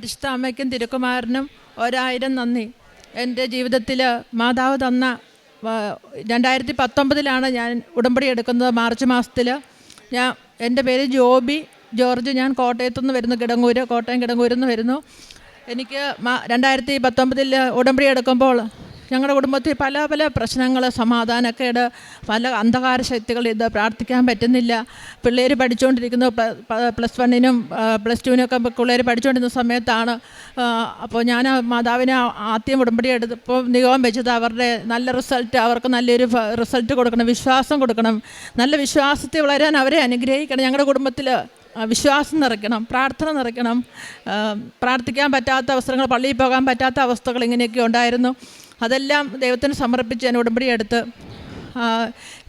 പരിശുദ്ധ അമ്മയ്ക്കും തിരുക്കുമാരനും ഒരായിരം നന്ദി. എന്റെ ജീവിതത്തിൽ മാതാവ് തന്ന രണ്ടായിരത്തി പത്തൊമ്പതിലാണ് ഞാൻ ഉടമ്പടി എടുക്കുന്നത്. മാർച്ച് മാസത്തിൽ ഞാൻ എന്റെ പേര് ജോബി ജോർജ്. ഞാൻ കോട്ടയത്തു നിന്ന് വരുന്നു കിടങ്ങൂര് കോട്ടയം കിടങ്ങൂരിൽ നിന്ന് വരുന്നു. എനിക്ക് രണ്ടായിരത്തി പത്തൊമ്പതിൽ ഉടമ്പടി എടുക്കുമ്പോൾ ഞങ്ങളുടെ കുടുംബത്തിൽ പല പല പ്രശ്നങ്ങൾ സമാധാനക്കേട് പല അന്ധകാര ശക്തികൾ ഇത് പ്രാർത്ഥിക്കാൻ പറ്റുന്നില്ല. പിള്ളേർ പഠിച്ചുകൊണ്ടിരിക്കുന്നു പ്ലസ് വണ്ണിനും പ്ലസ് ടുവിനൊക്കെ പിള്ളേർ പഠിച്ചുകൊണ്ടിരുന്ന സമയത്താണ് അപ്പോൾ ഞാൻ മാതാവിനെ ആദ്യം ഉടമ്പടി എടുത്തപ്പോൾ നിയോഗം വെച്ചത് അവരുടെ നല്ല റിസൾട്ട് അവർക്ക് നല്ലൊരു റിസൾട്ട് കൊടുക്കണം വിശ്വാസം കൊടുക്കണം. നല്ല വിശ്വാസത്തെ വളരാൻ അവരെ അനുഗ്രഹിക്കണം ഞങ്ങളുടെ കുടുംബത്തിൽ വിശ്വാസം നിറയ്ക്കണം പ്രാർത്ഥന നിറയ്ക്കണം. പ്രാർത്ഥിക്കാൻ പറ്റാത്ത അവസരങ്ങൾ പള്ളിയിൽ പോകാൻ പറ്റാത്ത അവസ്ഥകൾ ഇങ്ങനെയൊക്കെ ഉണ്ടായിരുന്നു. അതെല്ലാം ദൈവത്തിന് സമർപ്പിച്ച് ഞാൻ ഉടമ്പടി എടുത്ത്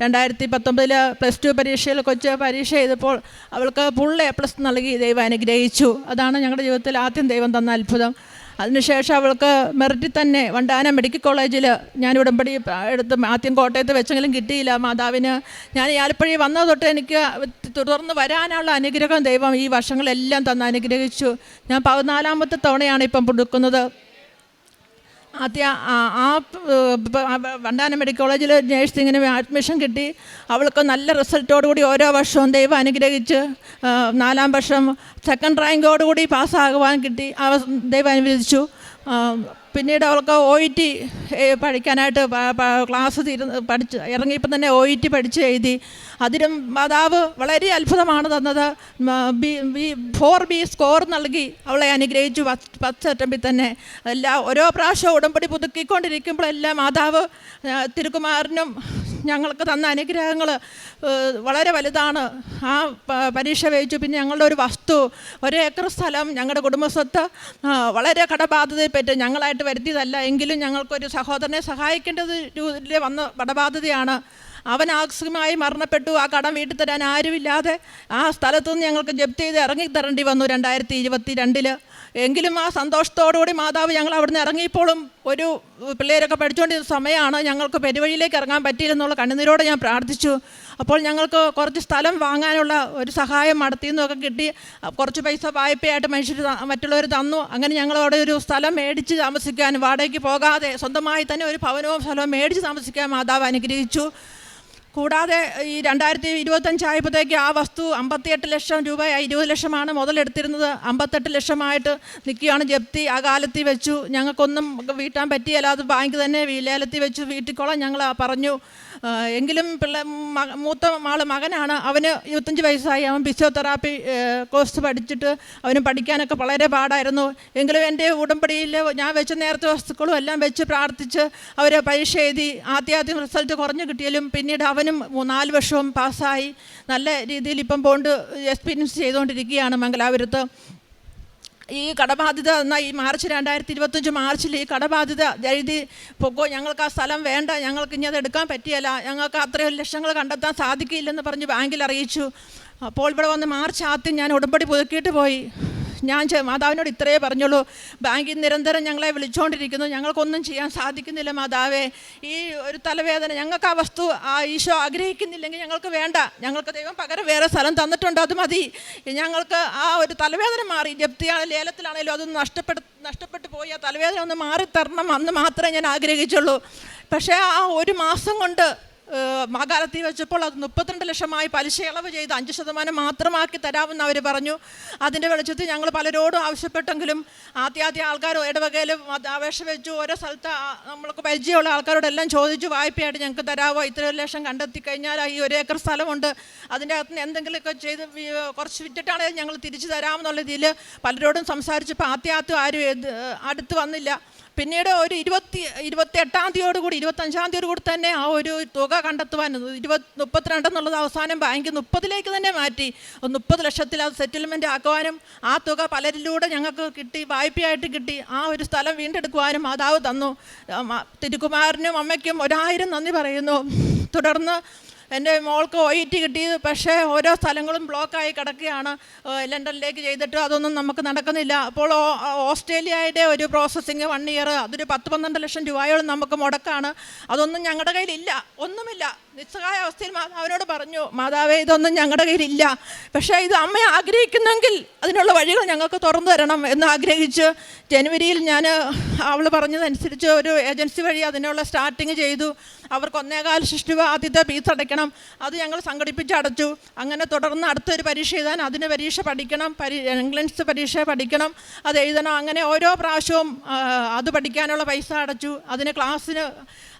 രണ്ടായിരത്തി പത്തൊമ്പതിൽ പ്ലസ് ടു പരീക്ഷയിൽ കൊച്ച് പരീക്ഷ ചെയ്തപ്പോൾ അവൾക്ക് ഫുൾ എ പ്ലസ് നൽകി. ദൈവം അനുഗ്രഹിച്ചു. അതാണ് ഞങ്ങളുടെ ജീവിതത്തിൽ ആദ്യം ദൈവം തന്ന അത്ഭുതം. അതിനുശേഷം അവൾക്ക് മെറിറ്റിൽ തന്നെ വണ്ടാന മെഡിക്കൽ കോളേജിൽ ഞാൻ ഉടമ്പടി എടുത്ത് ആദ്യം കോട്ടയത്ത് വെച്ചെങ്കിലും കിട്ടിയില്ല. മാതാവിന് ഞാൻ ആലപ്പുഴയിൽ വന്നത് തൊട്ട് എനിക്ക് തുടർന്ന് വരാനുള്ള അനുഗ്രഹം ദൈവം ഈ വർഷങ്ങളെല്ലാം തന്ന് അനുഗ്രഹിച്ചു. ഞാൻ പതിനാലാമത്തെ തവണയാണ് ഇപ്പം കൊടുക്കുന്നത് ആദ്യം ആ വണ്ടാനം മെഡിക്കൽ കോളേജിൽ നേഴ്സിങ്ങിന് അഡ്മിഷൻ കിട്ടി. അവൾക്ക് നല്ല റിസൾട്ടോടുകൂടി ഓരോ വർഷവും ദൈവം അനുഗ്രഹിച്ച് നാലാം വർഷം സെക്കൻഡ് റാങ്കോടുകൂടി പാസ്സാകുവാൻ കിട്ടി. അവ ദൈവം അനുവദിച്ചു പിന്നീട് അവൾക്ക് ഒ ഇ ടി പഠിക്കാനായിട്ട് ക്ലാസ് തീരു പഠിച്ച് ഇറങ്ങിയപ്പോൾ തന്നെ ഒ ഇ ടി പഠിച്ച് എഴുതി. അതിനും മാതാവ് വളരെ അത്ഭുതമാണ് തന്നത്. B B four B score നൽകി അവളെ അനുഗ്രഹിച്ചു പത്ത് പത്ത് തന്നെ. എല്ലാ ഓരോ പ്രാവശ്യം ഉടമ്പടി പുതുക്കിക്കൊണ്ടിരിക്കുമ്പോഴെല്ലാം മാതാവ് തിരുക്കുമാറിനും ഞങ്ങൾക്ക് തന്ന അനുഗ്രഹങ്ങൾ വളരെ വലുതാണ്. ആ പരീക്ഷ വഹിച്ചു പിന്നെ ഞങ്ങളുടെ ഒരു വസ്തു ഒരു ഏക്കർ സ്ഥലം ഞങ്ങളുടെ കുടുംബസ്വത്ത് വളരെ കടബാധ്യതയെപ്പറ്റി ഞങ്ങളായിട്ട് വരുത്തിയതല്ല. എങ്കിലും ഞങ്ങൾക്കൊരു സഹോദരനെ സഹായിക്കേണ്ടത് വന്ന കടബാധ്യതയാണ്. അവൻ ആകസ്മികമായി മരണപ്പെട്ടു. ആ കടം വീട്ടിൽ തരാൻ ആരുമില്ലാതെ ആ സ്ഥലത്തുനിന്ന് ഞങ്ങൾക്ക് ജപ്തി ചെയ്ത് ഇറങ്ങി തരേണ്ടി വന്നു രണ്ടായിരത്തി ഇരുപത്തി രണ്ടിൽ എങ്കിലും ആ സന്തോഷത്തോടുകൂടി മാതാവ് ഞങ്ങൾ അവിടുന്ന് ഇറങ്ങിയപ്പോഴും ഒരു പിള്ളേരൊക്കെ പഠിച്ചുകൊണ്ടിരുന്ന സമയമാണ് ഞങ്ങൾക്ക് പെരുവഴിയിലേക്ക് ഇറങ്ങാൻ പറ്റിയില്ലെന്നുള്ള കണ്ണുനീരോടെ ഞാൻ പ്രാർത്ഥിച്ചു. അപ്പോൾ ഞങ്ങൾക്ക് കുറച്ച് സ്ഥലം വാങ്ങാനുള്ള ഒരു സഹായം നടത്തി നിന്നൊക്കെ കിട്ടി. കുറച്ച് പൈസ വായ്പയായിട്ട് മനുഷ്യർ മറ്റുള്ളവർ തന്നു. അങ്ങനെ ഞങ്ങൾ അവിടെ ഒരു സ്ഥലം മേടിച്ച് താമസിക്കാൻ വാടകയ്ക്ക് പോകാതെ സ്വന്തമായി തന്നെ ഒരു ഭവനവും സ്ഥലവും മേടിച്ച് താമസിക്കാൻ മാതാവ് അനുഗ്രഹിച്ചു. കൂടാതെ ഈ രണ്ടായിരത്തി ഇരുപത്തഞ്ചായപ്പോഴത്തേക്ക് ആ വസ്തു അമ്പത്തിയെട്ട് ലക്ഷം രൂപ ഇരുപത് ലക്ഷമാണ് മുതലെടുത്തിരുന്നത്. അമ്പത്തെട്ട് ലക്ഷമായിട്ട് നിൽക്കുകയാണ് ജപ്തി. ആ കാലത്തിൽ വെച്ചു. ഞങ്ങൾക്കൊന്നും വീട്ടാൻ പറ്റിയല്ല. അത് ബാങ്ക് തന്നെ ലേലത്തിൽ വെച്ച്. വീട്ടിക്കോളാം ഞങ്ങൾ പറഞ്ഞു. എങ്കിലും പിള്ളേ മൂത്ത ആൾ മകനാണ്. അവന് ഇരുപത്തഞ്ച് വയസ്സായി. അവൻ ഫിസിയോതെറാപ്പി കോഴ്സ് പഠിച്ചിട്ട് അവന് പഠിക്കാനൊക്കെ വളരെ പാടായിരുന്നു. എങ്കിലും എന്റെ ഉടമ്പടിയിൽ ഞാൻ വെച്ച നേരത്തെ വസ്തുക്കളും എല്ലാം വെച്ച് പ്രാർത്ഥിച്ച് അവരെ പരീക്ഷ എഴുതി. ആദ്യാദ്യം റിസൾട്ട് കുറഞ്ഞു കിട്ടിയാലും പിന്നീട് അവനും നാല് വർഷവും പാസ്സായി. നല്ല രീതിയിൽ ഇപ്പം പോണ്ട് എക്സ്പീരിയൻസ് ചെയ്തുകൊണ്ടിരിക്കുകയാണ് മംഗലാപുരത്ത്. ഈ കടബാധ്യത എന്ന ഈ മാർച്ച് രണ്ടായിരത്തി ഇരുപത്തഞ്ച് മാർച്ചിൽ ഈ കടബാധ്യത എഴുതി പൊക്കോ ഞങ്ങൾക്ക് ആ സ്ഥലം വേണ്ട ഞങ്ങൾക്ക് ഇനി അത് എടുക്കാൻ പറ്റിയല്ല ഞങ്ങൾക്ക് അത്രയും ലക്ഷങ്ങൾ കണ്ടെത്താൻ സാധിക്കില്ലെന്ന് പറഞ്ഞ് ബാങ്കിൽ അറിയിച്ചു. അപ്പോൾ ഇവിടെ വന്ന് മാർച്ച് ആദ്യം ഞാൻ ഉടമ്പടി പുതുക്കിയിട്ട് പോയി. ഞാൻ മാതാവിനോട് ഇത്രയേ പറഞ്ഞുള്ളൂ. ബാങ്കിൽ നിരന്തരം ഞങ്ങളെ വിളിച്ചുകൊണ്ടിരിക്കുന്നു ഞങ്ങൾക്കൊന്നും ചെയ്യാൻ സാധിക്കുന്നില്ല മാതാവേ. ഈ ഒരു തലവേദന ഞങ്ങൾക്ക് ആ വസ്തു ആ ഈശോ ആഗ്രഹിക്കുന്നില്ലെങ്കിൽ ഞങ്ങൾക്ക് വേണ്ട. ഞങ്ങൾക്ക് ദൈവം പകരം വേറെ സ്ഥലം തന്നിട്ടുണ്ട് അത് മതി. ഞങ്ങൾക്ക് ആ ഒരു തലവേദന മാറി. ജപ്തിയാണ് ലേലത്തിലാണെങ്കിലും അതൊന്ന് നഷ്ടപ്പെട്ട് നഷ്ടപ്പെട്ടു പോയി. ആ തലവേദന ഒന്ന് മാറി തരണം അന്ന് മാത്രമേ ഞാൻ ആഗ്രഹിച്ചുള്ളൂ. പക്ഷേ ആ ഒരു മാസം കൊണ്ട് മകാലത്തിൽ വെച്ചപ്പോൾ അത് മുപ്പത്തിരണ്ട് ലക്ഷമായി പലിശ ഇളവ് ചെയ്ത് അഞ്ച് ശതമാനം മാത്രമാക്കി തരാമെന്ന് അവർ പറഞ്ഞു. അതിന്റെ വെളിച്ചത്തിൽ ഞങ്ങൾ പലരോടും ആവശ്യപ്പെട്ടെങ്കിലും ആദ്യാദ്യ ആൾക്കാർ ഇടവകയിലും അപേക്ഷ വെച്ചു. ഓരോ സ്ഥലത്ത് നമ്മൾക്ക് പരിചയമുള്ള ആൾക്കാരോടെല്ലാം ചോദിച്ചു വായ്പയായിട്ട് ഞങ്ങൾക്ക് തരാമോ ഇത്ര ലക്ഷം കണ്ടെത്തി കഴിഞ്ഞാൽ ഈ ഒരു ഏക്കർ സ്ഥലമുണ്ട്. അതിന്റെ അകത്ത് എന്തെങ്കിലുമൊക്കെ ചെയ്ത് കുറച്ച് വിറ്റിട്ടാണെങ്കിൽ ഞങ്ങൾ തിരിച്ചു തരാമെന്നുള്ള രീതിയിൽ പലരോടും സംസാരിച്ചപ്പോൾ ആദ്യാദ്യം ആരും അടുത്ത് വന്നില്ല. പിന്നീട് ഒരു ഇരുപത്തി ഇരുപത്തി എട്ടാം തീയതിയോടുകൂടി ഇരുപത്തഞ്ചാം തീയതിയോടുകൂടി തന്നെ ആ ഒരു തുക കണ്ടെത്തുവാൻ ഇരുപത് മുപ്പത്തിരണ്ടെന്നുള്ളത് അവസാനം ബാങ്ക് മുപ്പതിലേക്ക് തന്നെ മാറ്റി. മുപ്പത് ലക്ഷത്തിൽ അത് സെറ്റിൽമെന്റ് ആക്കുവാനും ആ തുക പലരിലൂടെ ഞങ്ങൾക്ക് കിട്ടി വായ്പയായിട്ട് കിട്ടി. ആ ഒരു സ്ഥലം വീണ്ടെടുക്കുവാനും മാതാവ് തന്നു. തിരുകുമാറിനും അമ്മയ്ക്കും ഒരായിരം നന്ദി പറയുന്നു. തുടർന്ന് എന്റെ മോൾക്ക് ഒ ഇ ടി കിട്ടി പക്ഷേ ഓരോ സ്ഥലങ്ങളും ബ്ലോക്കായി കിടക്കുകയാണ്. ലണ്ടനിലേക്ക് ചെയ്തിട്ട് അതൊന്നും നമുക്ക് നടക്കുന്നില്ല. അപ്പോൾ ഓസ്ട്രേലിയയുടെ ഒരു പ്രോസസ്സിങ് വൺ ഇയർ അതൊരു പത്ത് പന്ത്രണ്ട് ലക്ഷം രൂപയോളം നമുക്ക് മുടക്കാണ്. അതൊന്നും ഞങ്ങളുടെ കയ്യിലില്ല. ഒന്നുമില്ല. നിസ്സഹായ അവസ്ഥയിൽ മാതാവിനോട് പറഞ്ഞു മാതാവേ ഇതൊന്നും ഞങ്ങളുടെ കയ്യിലില്ല. പക്ഷേ ഇത് അമ്മ ആഗ്രഹിക്കുന്നെങ്കിൽ അതിനുള്ള വഴികൾ ഞങ്ങൾക്ക് തുറന്നു തരണം എന്ന് ആഗ്രഹിച്ച് ജനുവരിയിൽ ഞാൻ അവൾ പറഞ്ഞതനുസരിച്ച് ഒരു ഏജൻസി വഴി അതിനുള്ള സ്റ്റാർട്ടിങ് ചെയ്തു. അവർക്ക് ഒന്നേകാൽ ശിഷ്ടു ആദ്യത്തെ ഫീസ് അടയ്ക്കണം അത് ഞങ്ങൾ സംഘടിപ്പിച്ച് അടച്ചു. അങ്ങനെ തുടർന്ന് അടുത്തൊരു പരീക്ഷ എഴുതാൻ അതിന് പരീക്ഷ പഠിക്കണം. പരി ഇംഗ്ലീഷ് പരീക്ഷ പഠിക്കണം. അത് എഴുതണം. അങ്ങനെ ഓരോ പ്രാവശ്യവും അത് പഠിക്കാനുള്ള പൈസ അടച്ചു. അതിന് ക്ലാസ്സിന്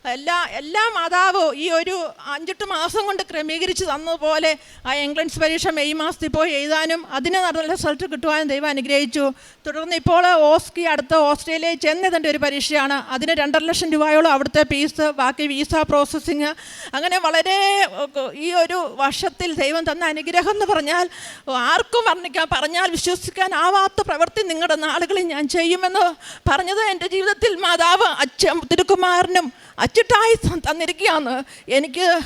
എല്ലാ എല്ലാ മാതാവും ഈ ഒരു അഞ്ചെട്ട് മാസം കൊണ്ട് ക്രമീകരിച്ച് തന്നതുപോലെ ആ ഇംഗ്ലീഷ് പരീക്ഷ മെയ് മാസത്തിൽ പോയി എഴുതാനും അതിന് നടന്ന റിസൾട്ട് കിട്ടുവാനും ദൈവം അനുഗ്രഹിച്ചു. തുടർന്ന് ഇപ്പോൾ ഓസ്കി അടുത്ത ഓസ്ട്രേലിയയിൽ ചെന്നതിന്റെ ഒരു പരീക്ഷയാണ്. അതിന് രണ്ടര ലക്ഷം രൂപയോളം അവിടുത്തെ ഫീസ് ബാക്കി വിസ പ്രോസസ്സിങ് അങ്ങനെ വളരെ ഈ ഒരു വർഷത്തിൽ ദൈവം തന്ന അനുഗ്രഹം എന്ന് പറഞ്ഞാൽ ആർക്കും വർണിക്കാൻ പറഞ്ഞാൽ വിശ്വസിക്കാനാവാത്ത പ്രവൃത്തി നിങ്ങളുടെ നാളുകളിൽ ഞാൻ ചെയ്യുമെന്ന് പറഞ്ഞത് എന്റെ ജീവിതത്തിൽ മാതാവ് അച്ഛൻ തിരുക്കുമാരനും ത- തന്നിരിക്കുകയാണ്. എനിക്ക്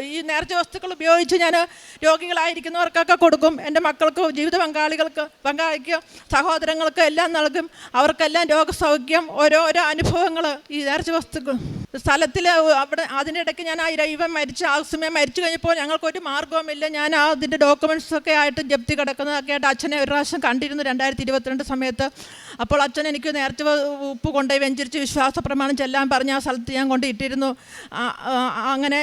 ഈ നേർച്ച വസ്തുക്കൾ ഉപയോഗിച്ച് ഞാൻ രോഗികളായിരിക്കുന്നവർക്കൊക്കെ കൊടുക്കും. എന്റെ മക്കൾക്ക് ജീവിത പങ്കാളികൾക്ക് പങ്കാളിക്ക് സഹോദരങ്ങൾക്ക് എല്ലാം നൽകും. അവർക്കെല്ലാം രോഗസൗഖ്യം ഓരോരോ അനുഭവങ്ങൾ ഈ നേർച്ച വസ്തുക്കൾ. സ്ഥലത്തിൽ അവിടെ അതിനിടയ്ക്ക് ഞാൻ ആ ഇവൻ മരിച്ച സമയം മരിച്ചു കഴിഞ്ഞപ്പോൾ ഞങ്ങൾക്കൊരു മാർഗവുമില്ല ഞാൻ ആ അതിന്റെ ഡോക്യുമെന്റ്സ് ഒക്കെ ആയിട്ട് ജപ്തി കിടക്കുന്നതൊക്കെ ആയിട്ട് അച്ഛനെ ഒരു പ്രാവശ്യം കണ്ടിരുന്നു രണ്ടായിരത്തി ഇരുപത്തിരണ്ട് സമയത്ത്. അപ്പോൾ അച്ഛൻ എനിക്ക് നേരത്തെ ഉപ്പ് കൊണ്ടുപോയി വെഞ്ചരിച്ച് വിശ്വാസ പ്രമാണം ചെല്ലാൻ പറഞ്ഞ് ആ സ്ഥലത്ത് ഞാൻ കൊണ്ട് ഇട്ടിരുന്നു. അങ്ങനെ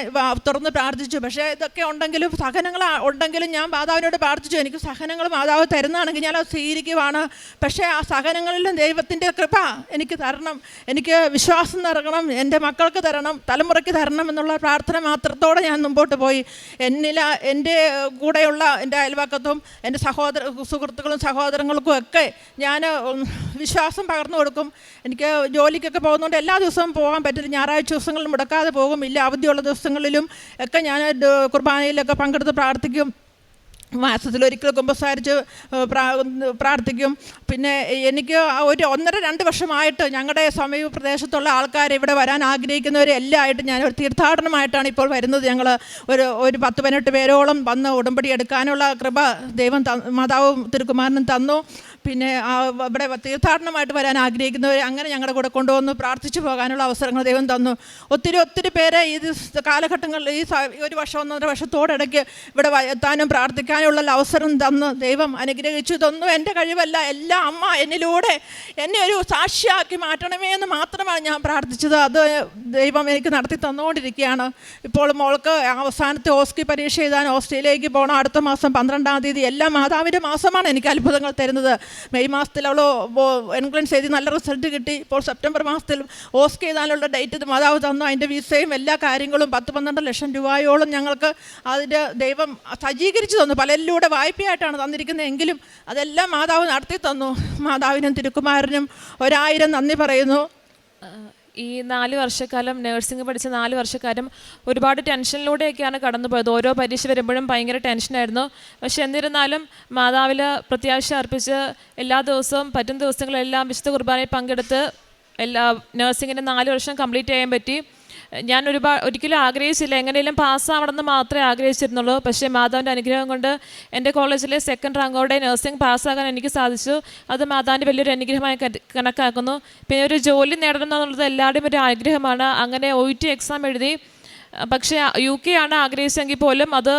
തുറന്ന് പ്രാർത്ഥിച്ചു. പക്ഷേ ഇതൊക്കെ ഉണ്ടെങ്കിലും സഹനങ്ങൾ ഉണ്ടെങ്കിലും ഞാൻ മാതാവിനോട് പ്രാർത്ഥിച്ചു. എനിക്ക് സഹനങ്ങൾ മാതാവ് തരുന്നതാണെങ്കിൽ ഞാൻ അത് സ്വീകരിക്കുവാണ്. പക്ഷേ ആ സഹനങ്ങളിലും ദൈവത്തിന്റെ കൃപ എനിക്ക് തരണം. എനിക്ക് വിശ്വാസം നൽകണം. എന്റെ മക്കൾക്ക് തരണം തലമുറയ്ക്ക് തരണം എന്നുള്ള പ്രാർത്ഥന മാത്രത്തോടെ ഞാൻ മുമ്പോട്ട് പോയി. എന്നില എന്റെ കൂടെയുള്ള എന്റെ അയൽവക്കത്തും എന്റെ സഹോദര സുഹൃത്തുക്കളും സഹോദരങ്ങൾക്കും ഒക്കെ ഞാൻ വിശ്വാസം പകർന്നു കൊടുക്കും. എനിക്ക് ജോലിക്കൊക്കെ പോകുന്നതുകൊണ്ട് എല്ലാ ദിവസവും പോകാൻ പറ്റില്ല. ഞായറാഴ്ച ദിവസങ്ങളിൽ മുടക്കാതെ പോകും. ഇല്ല അവധിയുള്ള ദിവസങ്ങളിലും ഒക്കെ ഞാൻ കുർബാനയിലൊക്കെ പങ്കെടുത്ത് പ്രാർത്ഥിക്കും. മാസത്തിലൊരിക്കൽ കുമ്പസാരിച്ച് ഏഹ്, പ്രാ- പ്രാർത്ഥിക്കും. പിന്നെ എനിക്ക് ഒരു ഒന്നര രണ്ട് വർഷമായിട്ട് ഞങ്ങളുടെ സമീപ പ്രദേശത്തുള്ള ആൾക്കാർ ഇവിടെ വരാൻ ആഗ്രഹിക്കുന്നവരെ എല്ലാം ആയിട്ട് ഞാൻ ഒരു തീർത്ഥാടനമായിട്ടാണ് ഇപ്പോൾ വരുന്നത്. ഞങ്ങൾ ഒരു ഒരു പത്ത് പതിനെട്ട് പേരോളം വന്ന് ഉടമ്പടി എടുക്കാനുള്ള കൃപ ദൈവം മാതാവും തിരുക്കുമാരനും തന്നു. പിന്നെ ഇവിടെ തീർത്ഥാടനമായിട്ട് വരാൻ ആഗ്രഹിക്കുന്നവർ അങ്ങനെ ഞങ്ങളുടെ കൂടെ കൊണ്ടുവന്ന് പ്രാർത്ഥിച്ചു പോകാനുള്ള അവസരങ്ങൾ ദൈവം തന്നു. ഒത്തിരി ഒത്തിരി പേരെ ഈ കാലഘട്ടങ്ങളിൽ ഈ ഒരു വർഷം ഒന്നര വർഷത്തോടിടയ്ക്ക് ഇവിടെ എത്താനും പ്രാർത്ഥിക്കാനുള്ള അവസരം തന്ന് ദൈവം അനുഗ്രഹിച്ചു ഇതൊന്നും എന്റെ കഴിവല്ല എല്ലാ അമ്മ എന്നിലൂടെ എന്നെ ഒരു സാക്ഷിയാക്കി മാറ്റണമേ എന്ന് മാത്രമാണ് ഞാൻ പ്രാർത്ഥിച്ചത്. അത് ദൈവം എനിക്ക് നടത്തി തന്നുകൊണ്ടിരിക്കുകയാണ്. ഇപ്പോൾ മോൾക്ക് അവസാനത്തെ ഓസ്കി പരീക്ഷ എഴുതാൻ ഓസ്ട്രേലിയയിലേക്ക് പോകണം. അടുത്ത മാസം പന്ത്രണ്ടാം തീയതി എല്ലാ മാതാവിന്റെ മാസമാണ് എനിക്ക് അത്ഭുതങ്ങൾ തരുന്നത്. മെയ് മാസത്തിൽ അവൾ എൻട്രൻസ് എഴുതി നല്ല റിസൾട്ട് കിട്ടി. ഇപ്പോൾ സെപ്റ്റംബർ മാസത്തിൽ ഓസ്ക് ചെയ്താലുള്ള ഡേറ്റ് മാതാവ് തന്നു. അതിന്റെ വിസയും എല്ലാ കാര്യങ്ങളും പത്ത് പന്ത്രണ്ട് ലക്ഷം രൂപയോളം ഞങ്ങൾക്ക് അതിന്റെ ദൈവം സജ്ജീകരിച്ചു തന്നു. പലരിലൂടെ വായ്പയായിട്ടാണ് തന്നിരിക്കുന്നത്. എങ്കിലും അതെല്ലാം മാതാവ് നടത്തി തന്നു. മാതാവിനും തിരുക്കുമാരനും ഒരായിരം നന്ദി പറയുന്നു. ഈ നാല് വർഷക്കാലം നഴ്സിംഗ് പഠിച്ച നാല് വർഷക്കാലം ഒരുപാട് ടെൻഷനിലൂടെയൊക്കെയാണ് കടന്നു പോയത് ഓരോ പരീക്ഷ വരുമ്പോഴും ഭയങ്കര ടെൻഷനായിരുന്നു. പക്ഷെ എന്നിരുന്നാലും മാതാവിൽ പ്രത്യാശ അർപ്പിച്ച് എല്ലാ ദിവസവും പറ്റുന്ന ദിവസങ്ങളെല്ലാം വിശുദ്ധ കുർബാനയിൽ പങ്കെടുത്ത് എല്ലാ നഴ്സിങ്ങിന്റെ നാല് വർഷം കംപ്ലീറ്റ് ചെയ്യാൻ പറ്റി. ഞാൻ ഒരുപാട് ഒരിക്കലും ആഗ്രഹിച്ചില്ല. എങ്ങനെയും പാസ്സാവണമെന്ന് മാത്രമേ ആഗ്രഹിച്ചിരുന്നുള്ളൂ. പക്ഷേ മാതാവിന്റെ അനുഗ്രഹം കൊണ്ട് എന്റെ കോളേജിലെ സെക്കൻഡ് റാങ്കോടെ നഴ്സിംഗ് പാസ്സാകാൻ എനിക്ക് സാധിച്ചു. അത് മാതാവിന്റെ വലിയൊരു അനുഗ്രഹമായി കണക്കാക്കുന്നു. പിന്നെ ഒരു ജോലി നേടണം എന്നുള്ളത് എല്ലാവരുടെയും ഒരു ആഗ്രഹമാണ്. അങ്ങനെ ഒ ടി എക്സാം എഴുതി. പക്ഷേ യു കെ ആണ് ആഗ്രഹിച്ചെങ്കിൽ പോലും അത്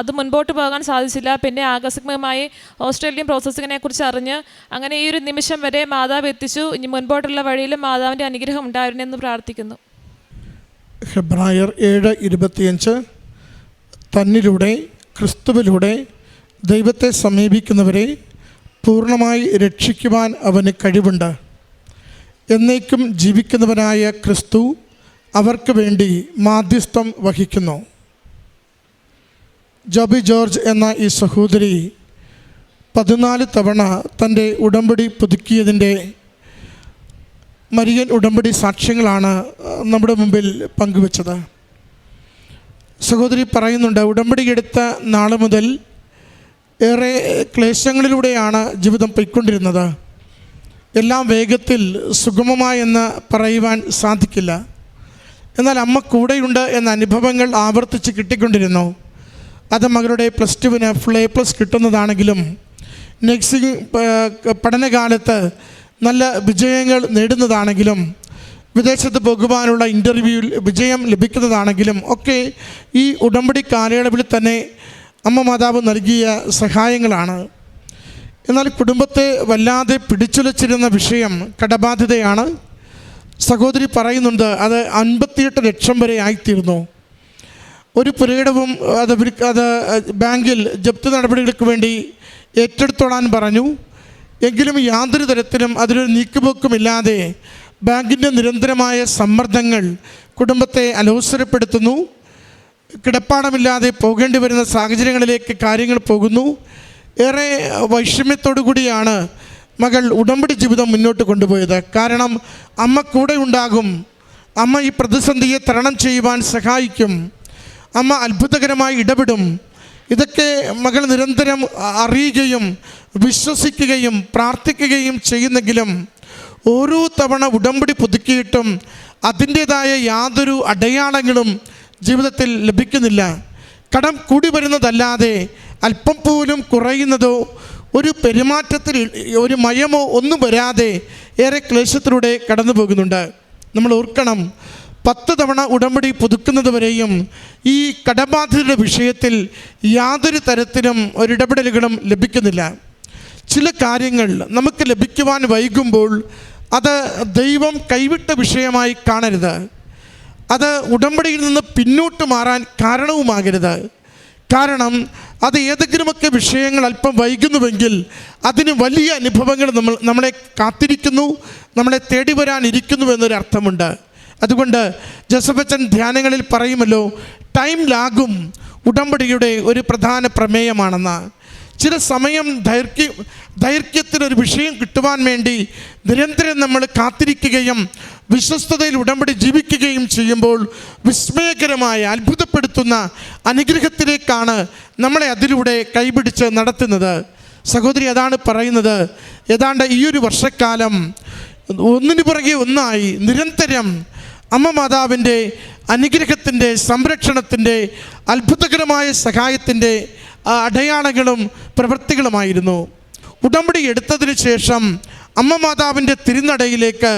അത് മുൻപോട്ട് പോകാൻ സാധിച്ചില്ല. പിന്നെ ആകസ്മികമായി ഓസ്ട്രേലിയൻ പ്രോസസ്സിങ്ങിനെ കുറിച്ച് അറിഞ്ഞ് അങ്ങനെ ഈ ഒരു നിമിഷം വരെ മാതാവ് എത്തിച്ചു. ഇനി മുൻപോട്ടുള്ള വഴിയിലും മാതാവിന്റെ അനുഗ്രഹം ഉണ്ടായിരുന്നെന്ന് പ്രാർത്ഥിക്കുന്നു. ഹെബ്രായർ ഏഴ് ഇരുപത്തിയഞ്ച്. തന്നിലൂടെ ക്രിസ്തുവിലൂടെ ദൈവത്തെ സമീപിക്കുന്നവരെ പൂർണമായി രക്ഷിക്കുവാൻ അവന് കഴിവുണ്ട്. എന്നേക്കും ജീവിക്കുന്നവനായ ക്രിസ്തു അവർക്ക് വേണ്ടി മാധ്യസ്ഥം വഹിക്കുന്നു. ജോബി ജോർജ് എന്ന ഈ സഹോദരി പതിനാല് തവണ തന്റെ ഉടമ്പടി പുതുക്കിയതിന്റെ മരിയൻ ഉടമ്പടി സാക്ഷ്യങ്ങളാണ് നമ്മുടെ മുമ്പിൽ പങ്കുവച്ചത്. സഹോദരി പറയുന്നുണ്ട് ഉടമ്പടി എടുത്ത നാൾ മുതൽ ഏറെ ക്ലേശങ്ങളിലൂടെയാണ് ജീവിതം പൊയ്ക്കൊണ്ടിരുന്നത്. എല്ലാം വേഗത്തിൽ സുഗമമായെന്ന് പറയുവാൻ സാധിക്കില്ല. എന്നാൽ അമ്മ കൂടെയുണ്ട് എന്ന അനുഭവങ്ങൾ ആവർത്തിച്ച് കിട്ടിക്കൊണ്ടിരുന്നു. അത് മകളുടെ പ്ലസ് ടുവിന് ഫുൾ എ പ്ലസ് കിട്ടുന്നതാണെങ്കിലും നഴ്സിംഗ് പഠനകാലത്ത് നല്ല വിജയങ്ങൾ നേടുന്നതാണെങ്കിലും വിദേശത്ത് പോകുവാനുള്ള ഇന്റർവ്യൂവിൽ വിജയം ലഭിക്കുന്നതാണെങ്കിലും ഒക്കെ ഈ ഉടമ്പടി കാലയളവിൽ തന്നെ അമ്മ മാതാവ് നൽകിയ സഹായങ്ങളാണ്. എന്നാൽ കുടുംബത്തെ വല്ലാതെ പിടിച്ചുലച്ചിരുന്ന വിഷയം കടബാധ്യതയാണ്. സഹോദരി പറയുന്നുണ്ട് അത് അൻപത്തിയെട്ട് ലക്ഷം വരെ ആയിത്തീർന്നു. ഒരു പുരയിടവും അത് അത് ബാങ്കിൽ ജപ്തി നടപടികൾക്ക് വേണ്ടി ഏറ്റെടുത്തോളാൻ പറഞ്ഞു. എങ്കിലും യാതൊരു തരത്തിലും അതിലൊരു നീക്കുപോക്കുമില്ലാതെ ബാങ്കിന്റെ നിരന്തരമായ സമ്മർദ്ദങ്ങൾ കുടുംബത്തെ അലോസരപ്പെടുത്തുന്നു. കിടപ്പാടമില്ലാതെ പോകേണ്ടി വരുന്ന സാഹചര്യങ്ങളിലേക്ക് കാര്യങ്ങൾ പോകുന്നു. ഏറെ വൈഷമ്യത്തോടു കൂടിയാണ് മകൾ ഉടമ്പടി ജീവിതം മുന്നോട്ട് കൊണ്ടുപോയത്. കാരണം അമ്മ കൂടെ ഉണ്ടാകും. അമ്മ ഈ പ്രതിസന്ധിയെ തരണം ചെയ്യുവാൻ സഹായിക്കും. അമ്മ അത്ഭുതകരമായി ഇടപെടും. ഇതൊക്കെ മകൾ നിരന്തരം അറിയുകയും വിശ്വസിക്കുകയും പ്രാർത്ഥിക്കുകയും ചെയ്യുന്നെങ്കിലും ഓരോ തവണ ഉടമ്പടി പുതുക്കിയിട്ടും അതിന്റേതായ യാതൊരു അടയാളങ്ങളും ജീവിതത്തിൽ ലഭിക്കുന്നില്ല. കടം കൂടി വരുന്നതല്ലാതെ അല്പം പോലും കുറയുന്നതോ ഒരു പെരുമാറ്റത്തിൽ ഒരു മയമോ ഒന്നും വരാതെ ഏറെ ക്ലേശത്തിലൂടെ കടന്നു പോകുന്നുണ്ട് നമ്മൾ ഓർക്കണം പത്ത് തവണ ഉടമ്പടി പുതുക്കുന്നത് വരെയും ഈ കടബാധ്യതയുടെ വിഷയത്തിൽ യാതൊരു തരത്തിലും ഒരിടപെടലുകളും ലഭിക്കുന്നില്ല. ചില കാര്യങ്ങൾ നമുക്ക് ലഭിക്കുവാൻ വൈകുമ്പോൾ അത് ദൈവം കൈവിട്ട വിഷയമായി കാണരുത്. അത് ഉടമ്പടിയിൽ നിന്ന് പിന്നോട്ട് മാറാൻ കാരണവുമാകരുത്. കാരണം അത് ഏതെങ്കിലുമൊക്കെ വിഷയങ്ങൾ അല്പം വൈകുന്നുവെങ്കിൽ അതിന് വലിയ അനുഭവങ്ങൾ നമ്മൾ നമ്മളെ കാത്തിരിക്കുന്നു നമ്മളെ തേടി വരാനിരിക്കുന്നു എന്നൊരു അർത്ഥമുണ്ട് അതുകൊണ്ട് ജസഫച്ചൻ ധ്യാനങ്ങളിൽ പറയുമല്ലോ ടൈം ലാഗും ഉടമ്പടിയുടെ ഒരു പ്രധാന പ്രമേയമാണെന്ന്. ചില സമയം ദൈർഘ്യ ദൈർഘ്യത്തിലൊരു വിഷയം കിട്ടുവാൻ വേണ്ടി നിരന്തരം നമ്മൾ കാത്തിരിക്കുകയും വിശ്വസ്തതയിൽ ഉടമ്പടി ജീവിക്കുകയും ചെയ്യുമ്പോൾ വിസ്മയകരമായ അത്ഭുതപ്പെടുത്തുന്ന അനുഗ്രഹത്തിലേക്കാണ് നമ്മളെ അതിലൂടെ കൈപിടിച്ച് നടത്തുന്നത്. സഹോദരി അതാണ് പറയുന്നത്. ഏതാണ്ട് ഈ ഒരു വർഷക്കാലം ഒന്നിനു പുറകെ ഒന്നായി നിരന്തരം അമ്മ മാതാവിന്റെ അനുഗ്രഹത്തിന്റെ സംരക്ഷണത്തിന്റെ അത്ഭുതകരമായ സഹായത്തിന്റെ അടയാളങ്ങളും പ്രവൃത്തികളുമായിരുന്നു. ഉടമ്പടി എടുത്തതിന് ശേഷം അമ്മ മാതാവിന്റെ തിരുനടയിലേക്ക്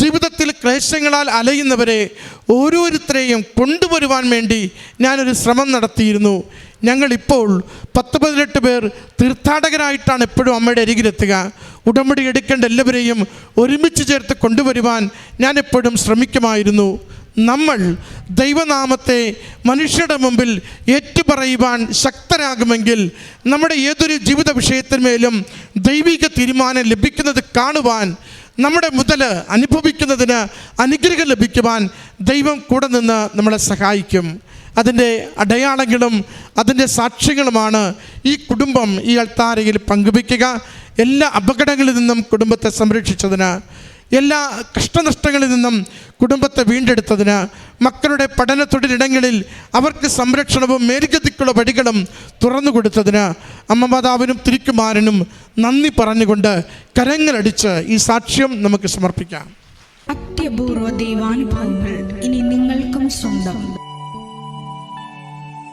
ജീവിതത്തിൽ ക്ലേശങ്ങളാൽ അലയുന്നവരെ ഓരോരുത്തരെയും കൊണ്ടുവരുവാൻ വേണ്ടി ഞാനൊരു ശ്രമം നടത്തിയിരുന്നു. ഞങ്ങളിപ്പോൾ പത്ത് പതിനെട്ട് പേർ തീർത്ഥാടകരായിട്ടാണ് എപ്പോഴും അമ്മയുടെ അരികിലെത്തുക ഉടമ്പടി എടുക്കേണ്ട എല്ലാവരെയും ഒരുമിച്ച് ചേർത്ത് കൊണ്ടുവരുവാൻ ഞാൻ എപ്പോഴും ശ്രമിക്കുമായിരുന്നു. നമ്മൾ ദൈവനാമത്തെ മനുഷ്യരുടെ മുമ്പിൽ ഏറ്റുപറയുവാൻ ശക്തരാകുമെങ്കിൽ നമ്മുടെ ഏതൊരു ജീവിത വിഷയത്തിന്മേലും ദൈവിക തീരുമാനം ലഭിക്കുന്നത് കാണുവാൻ നമ്മുടെ മുതൽ അനുഭവിക്കുന്നതിന് അനുഗ്രഹം ലഭിക്കുവാൻ ദൈവം കൂടെ നിന്ന് നമ്മളെ സഹായിക്കും. അതിന്റെ അടയാളങ്ങളും അതിന്റെ സാക്ഷ്യങ്ങളുമാണ് ഈ കുടുംബം ഈ അൾത്താരയിൽ പങ്കുവയ്ക്കുക. എല്ലാ അപകടങ്ങളിൽ നിന്നും കുടുംബത്തെ സംരക്ഷിച്ചതിന് എല്ലാ കഷ്ടനഷ്ടങ്ങളിൽ നിന്നും കുടുംബത്തെ വീണ്ടെടുത്തതിന് മക്കളുടെ പഠന തൊഴിലിടങ്ങളിൽ അവർക്ക് സംരക്ഷണവും മേൽഗതിക്കുള്ള വഴികളും തുറന്നു കൊടുത്തതിന് അമ്മ മാതാവിനും തിരുക്കുമാരനും നന്ദി പറഞ്ഞുകൊണ്ട് കരങ്ങളടിച്ച് ഈ സാക്ഷ്യം നമുക്ക് സമർപ്പിക്കാം. അത്യപൂർവ ദൈവാനുഭവങ്ങൾ ഇനി നിങ്ങൾക്കും സ്വന്തം.